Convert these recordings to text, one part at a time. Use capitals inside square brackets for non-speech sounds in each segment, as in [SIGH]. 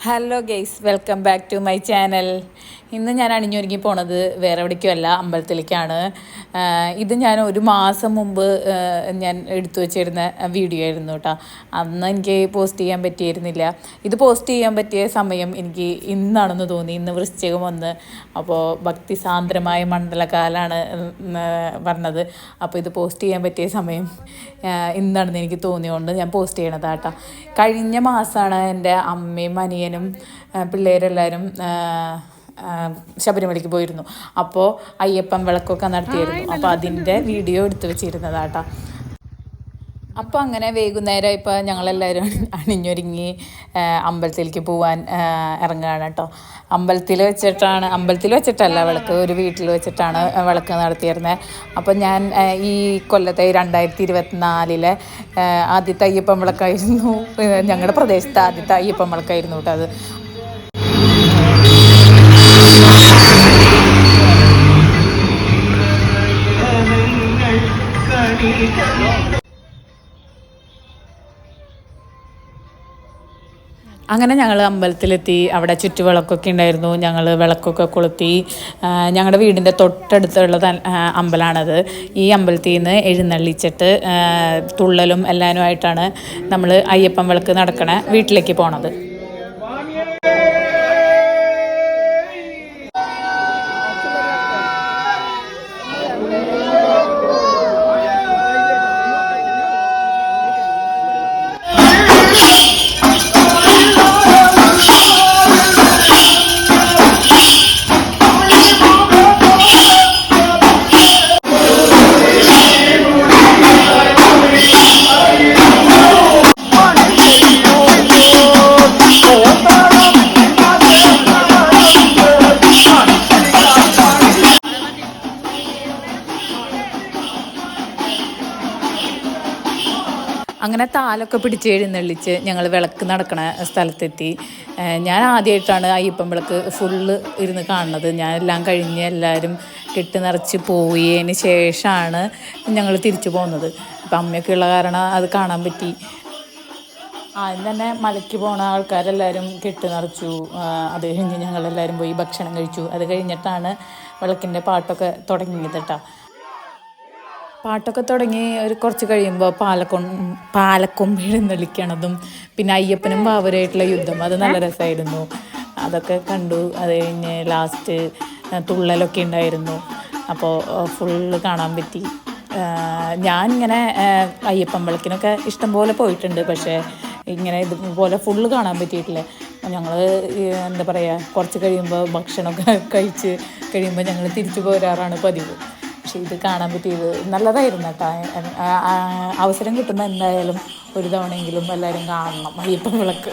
Hello guys welcome back to my channel ഇന്ന് ഞാൻ അണിഞ്ഞൊരുങ്ങി പോണത് വേറെ എവിടേക്കുമല്ല അമ്പലത്തിലേക്കാണ്. ഇത് ഞാൻ ഒരു മാസം മുമ്പ് ഞാൻ എടുത്തു വെച്ചിരുന്ന വീഡിയോ ആയിരുന്നു കേട്ടോ. അന്ന് എനിക്ക് പോസ്റ്റ് ചെയ്യാൻ പറ്റിയിരുന്നില്ല. ഇത് പോസ്റ്റ് ചെയ്യാൻ പറ്റിയ സമയം എനിക്ക് ഇന്നാണെന്ന് തോന്നി. ഇന്ന് വൃശ്ചികം വന്ന്. അപ്പോൾ ഭക്തിസാന്ദ്രമായ മണ്ഡലകാലാണ് ഉം, പറഞ്ഞത് അപ്പോൾ ഇത് പോസ്റ്റ് ചെയ്യാൻ പറ്റിയ സമയം ഇന്നാണെന്ന് എനിക്ക് തോന്നിയതുകൊണ്ട് ഞാൻ പോസ്റ്റ് ചെയ്യണതാട്ടോ കഴിഞ്ഞ മാസമാണ് എന്റെ അമ്മയും അനിയനും ആഹ് പിള്ളേരെല്ലാവരും ശബരിമലയ്ക്ക് പോയിരുന്നു. അപ്പോൾ അയ്യപ്പൻ വിളക്കൊക്കെ നടത്തിയിരുന്നു. അപ്പോൾ അതിന്റെ വീഡിയോ എടുത്തു വെച്ചിരുന്നതാട്ടോ. അപ്പോൾ അങ്ങനെ വൈകുന്നേരം ഇപ്പോൾ ഞങ്ങളെല്ലാവരും അണി- [LAUGHS] അണിഞ്ഞൊരുങ്ങി അമ്പലത്തിലേക്ക് പോവാൻ ഇറങ്ങുകയാണ് കേട്ടോ. അമ്പലത്തിൽ വെച്ചിട്ടാണ് അമ്പലത്തിൽ വെച്ചിട്ടല്ല വിളക്ക് ഒരു വീട്ടിൽ വെച്ചിട്ടാണ് വിളക്ക് നടത്തിയിരുന്നത് അപ്പോൾ ഞാൻ ഈ കൊല്ലത്തെ രണ്ടായിരത്തി ഇരുപത്തിനാലിലെ ആദ്യത്തെ അയ്യപ്പം വിളക്കായിരുന്നു. ഞങ്ങളുടെ പ്രദേശത്തെ ആദ്യത്തെ അയ്യപ്പം വിളക്കായിരുന്നു കേട്ടോ അത്. അങ്ങനെ ഞങ്ങൾ അമ്പലത്തിലെത്തി അവിടെ ചുറ്റുവിളക്കൊക്കെ ഉണ്ടായിരുന്നു. ഞങ്ങൾ വിളക്കൊക്കെ കൊളുത്തി ഞങ്ങളുടെ വീടിന്റെ തൊട്ടടുത്തുള്ള അമ്പലമാണത് ഈ അമ്പലത്തിൽ നിന്ന് എഴുന്നള്ളിച്ചിട്ട് തുള്ളലും എല്ലാവരുമായിട്ടാണ് നമ്മൾ അയ്യപ്പൻ വിളക്ക് നടക്കണ വീട്ടിലേക്ക് പോണത്. അങ്ങനെ താലൊക്കെ പിടിച്ച് എഴുന്നള്ളിച്ച് ഞങ്ങൾ വിളക്ക് നടക്കണ സ്ഥലത്തെത്തി. ഞാൻ ആദ്യമായിട്ടാണ് അയ്യപ്പൻ വിളക്ക് ഫുള്ള് ഇരുന്ന് കാണുന്നത്. ഞാൻ എല്ലാം കഴിഞ്ഞ് എല്ലാവരും കെട്ട് നിറച്ച് പോയതിന് ശേഷമാണ് ഞങ്ങൾ തിരിച്ചു പോകുന്നത് അപ്പം അമ്മയൊക്കെ ഉള്ള കാരണം അത് കാണാൻ പറ്റി. ആദ്യം തന്നെ മലയ്ക്ക് പോണ ആൾക്കാരെല്ലാവരും കെട്ട് നിറച്ചു. അത് കഴിഞ്ഞ് ഞങ്ങളെല്ലാവരും പോയി ഭക്ഷണം കഴിച്ചു. അത് കഴിഞ്ഞിട്ടാണ് വിളക്കിന്റെ പാട്ടൊക്കെ തുടങ്ങിയത് കേട്ടോ പാട്ടൊക്കെ തുടങ്ങി ഒരു കുറച്ച് കഴിയുമ്പോൾ പാലക്കൊ പാലക്കൊമ്പ് നിളിക്കണതും പിന്നെ അയ്യപ്പനും ബാബുരായിട്ടുള്ള യുദ്ധം അത് നല്ല രസമായിരുന്നു അതൊക്കെ കണ്ടു. അത് കഴിഞ്ഞ് ലാസ്റ്റ് തുള്ളലൊക്കെ ഉണ്ടായിരുന്നു. അപ്പോൾ ഫുള്ള് കാണാൻ പറ്റി. ഞാൻ ഇങ്ങനെ അയ്യപ്പൻ വിളക്കിനൊക്കെ ഇഷ്ടംപോലെ പോയിട്ടുണ്ട്. പക്ഷേ ഇങ്ങനെ ഇതുപോലെ ഫുള്ള് കാണാൻ പറ്റിയിട്ടില്ല. ഞങ്ങൾ എന്താ പറയുക കുറച്ച് കഴിയുമ്പോൾ ഭക്ഷണമൊക്കെ കഴിച്ച് കഴിയുമ്പോൾ ഞങ്ങൾ തിരിച്ചു പോരാറാണ് പതിവ്. പക്ഷെ ഇത് കാണാൻ പറ്റിയത് നല്ലതായിരുന്നു കേട്ടോ. അവസരം കിട്ടുന്ന എന്തായാലും ഒരു തവണയെങ്കിലും എല്ലാവരും കാണണം. അയ്യപ്പം വിളക്ക്.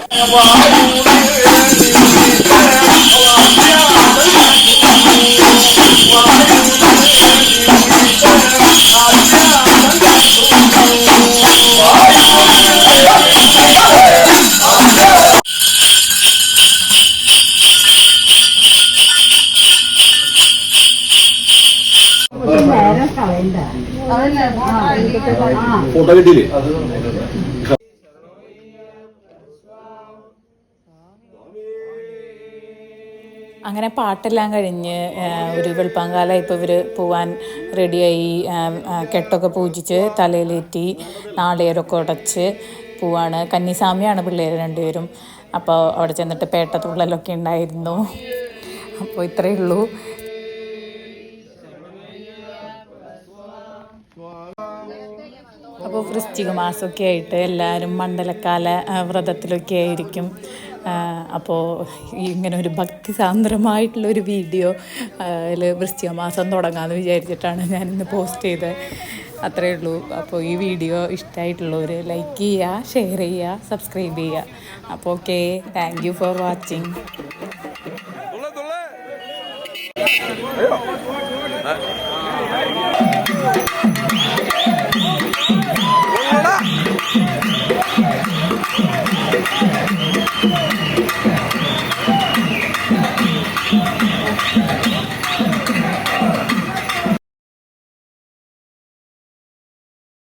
അങ്ങനെ പാട്ടെല്ലാം കഴിഞ്ഞ് ഒരു വെളുപ്പാങ്കാലം ഇപ്പോൾ ഇവർ പോവാൻ റെഡിയായി. കെട്ടൊക്കെ പൂജിച്ച് തലയിലേറ്റി നാളികേരമൊക്കെ ഉടച്ച് പോവാണ്. കന്നിസാമിയാണ് പിള്ളേർ രണ്ടുപേരും. അപ്പോൾ അവിടെ ചെന്നിട്ട് പേട്ടത്തുള്ളലൊക്കെ ഉണ്ടായിരുന്നു. അപ്പോൾ ഇത്രയേ ഉള്ളൂ. അപ്പോൾ വൃശ്ചിക മാസമൊക്കെ ആയിട്ട് എല്ലാവരും മണ്ഡലക്കാല വ്രതത്തിലൊക്കെ ആയിരിക്കും. അപ്പോൾ ഇങ്ങനെ ഒരു ഭക്തിസാന്ദ്രമായിട്ടുള്ള ഒരു വീഡിയോ വൃശ്ചിക മാസം തുടങ്ങാമെന്ന് വിചാരിച്ചിട്ടാണ് ഞാനിന്ന് പോസ്റ്റ് ചെയ്തത്. അത്രയേ ഉള്ളൂ. അപ്പോൾ ഈ വീഡിയോ ഇഷ്ടമായിട്ടുള്ളവർ ലൈക്ക് ചെയ്യുക ഷെയർ ചെയ്യുക സബ്സ്ക്രൈബ് ചെയ്യുക. അപ്പോൾ okay thank you for watching തുള്ളേ.